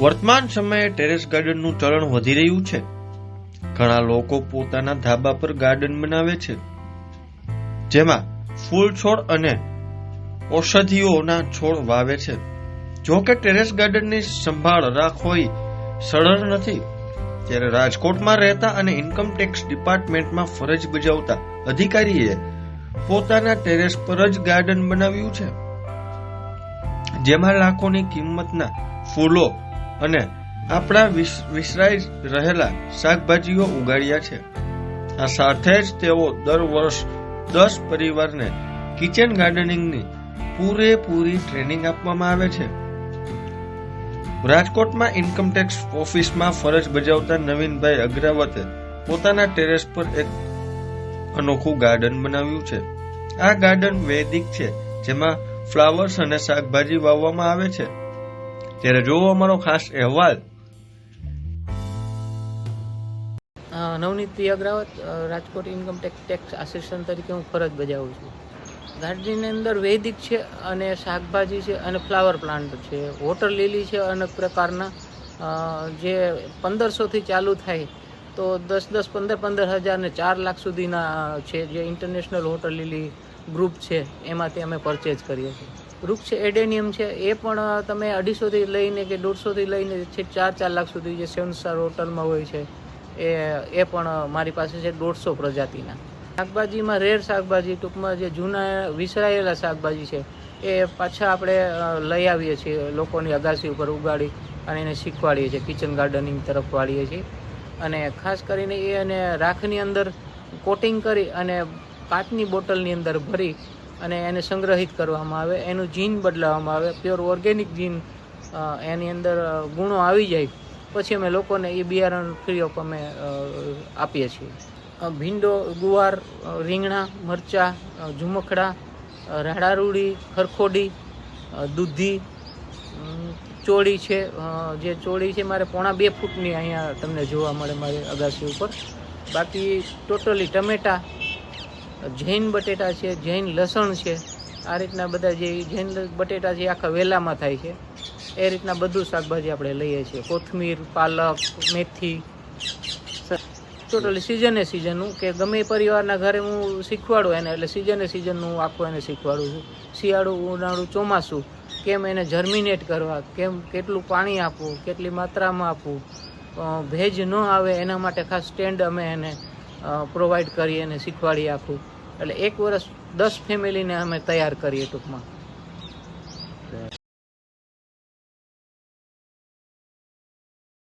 વર્તમાન સમયે ટેરેસ ગાર્ડનનું ચલણ વધી રહ્યું છે. ઘણા લોકો પોતાના ધાબા પર ગાર્ડન બનાવે છે. જેમાં ફૂલ છોડ અને ઔષધિઓના છોડ વાવે છે. જો કે ટેરેસ ગાર્ડનની સંભાળ રાખવી સરળ નથી. ત્યારે રાજકોટમાં રહેતા અને ઇન્કમ ટેક્સ ડિપાર્ટમેન્ટમાં ફરજ બજાવતા અધિકારીએ પોતાના ટેરેસ પર જ ગાર્ડન બનાવ્યું છે. જેમાં લાખોની કિંમતના ફૂલો અને આપણા વિસ- વિસરાઈ રહેલા શાકભાજીઓ ઉગાડ્યા છે. આ સાથે જ તેઓ દર વર્ષ દસ પરિવારને કિચન ગાર્ડનિંગની પૂરેપૂરી ટ્રેનિંગ આપવામાં આવે છે. રાજકોટમાં ઇન્કમટેક્સ ઓફિસમાં ફરજ બજાવતા નવીનભાઈ અગ્રાવતે પોતાના ટેરેસ પર એક અનોખું ગાર્ડન બનાવ્યું છે. આ ગાર્ડન વૈદિક છે, જેમાં ફ્લાવર્સ અને શાકભાજી વાવવામાં આવે છે. ત્યારે જોવો અમારો ખાસ અહેવાલ. Navneet P Agravat Rajkot income tax assistant તરીકે હું ફરજ બજાવું છું. ગાર્ડનની અંદર વૈદિક છે અને શાકભાજી છે અને ફ્લાવર પ્લાન્ટ છે. વોટર લીલી છે અનેક પ્રકારના જે પંદરસોથી ચાલુ થાય તો દસ દસ પંદર પંદર હજાર ને ચાર લાખ સુધીના છે જે ઇન્ટરનેશનલ વોટર લીલી ગ્રુપ છે. એમાંથી અમે પરચેજ કરીએ છીએ. વૃક્ષ એડેનિયમ છે, એ પણ તમે અઢીસોથી લઈને કે દોઢસોથી લઈને છે ચાર ચાર લાખ સુધી જે સેવન સ્ટાર હોટલમાં હોય છે, એ એ પણ મારી પાસે છે દોઢસો પ્રજાતિના. શાકભાજીમાં રેર શાકભાજી, ટૂંકમાં જે જૂના વિસરાયેલા શાકભાજી છે, એ પાછા આપણે લઈ આવીએ છીએ, લોકોની અગાસી ઉપર ઉગાડી અને એને શીખવાડીએ છીએ, કિચન ગાર્ડનિંગ તરફ વાળીએ છીએ. અને ખાસ કરીને એ અને રાખની અંદર કોટિંગ કરી અને કાચની બોટલની અંદર ભરી અને એને સંગ્રહિત કરવામાં આવે, એનું જીન બદલાવવામાં આવે પ્યોર ઓર્ગેનિક જીન એની અંદર ગુણો આવી જાય, પછી અમે લોકોને એ બિયારણ ફ્રી ઓફ અમે આપીએ છીએ. ભીંડો, ગુવાર રીંગણા, મરચાં ઝુમખડા રાડારૂડી, ખરખોડી દૂધી ચોળી છે જે ચોળી છે, મારે પોણા બે ફૂટની અહીંયા તમને જોવા મળે મારી અગાસી ઉપર. બાકી ટોટલી ટમેટા જૈન બટેટા છે, જૈન લસણ છે, આ રીતના બધા જે જૈન બટેટા છે આખા વેલામાં થાય છે. એ રીતના બધું શાકભાજી આપણે લઈએ છીએ. કોથમીર, પાલક, મેથી. ટોટલી સિઝને સિઝનનું કે ગમે પરિવારના ઘરે હું શીખવાડું એને, એટલે સિઝને સિઝનનું હું આખું એને શીખવાડું છું. શિયાળું, ઉનાળું ચોમાસું, કેમ એને જર્મિનેટ કરવા, કેમ કેટલું પાણી આપવું, કેટલી માત્રામાં આપવું ભેજ ન આવે એના માટે ખાસ સ્ટેન્ડ અમે એને પ્રોવાઈડ કરીએ અને શીખવાડીએ આખું. એટલે એક વર્ષ દસ ફેમિલીને અમે તૈયાર કરીએ ટૂંકમાં.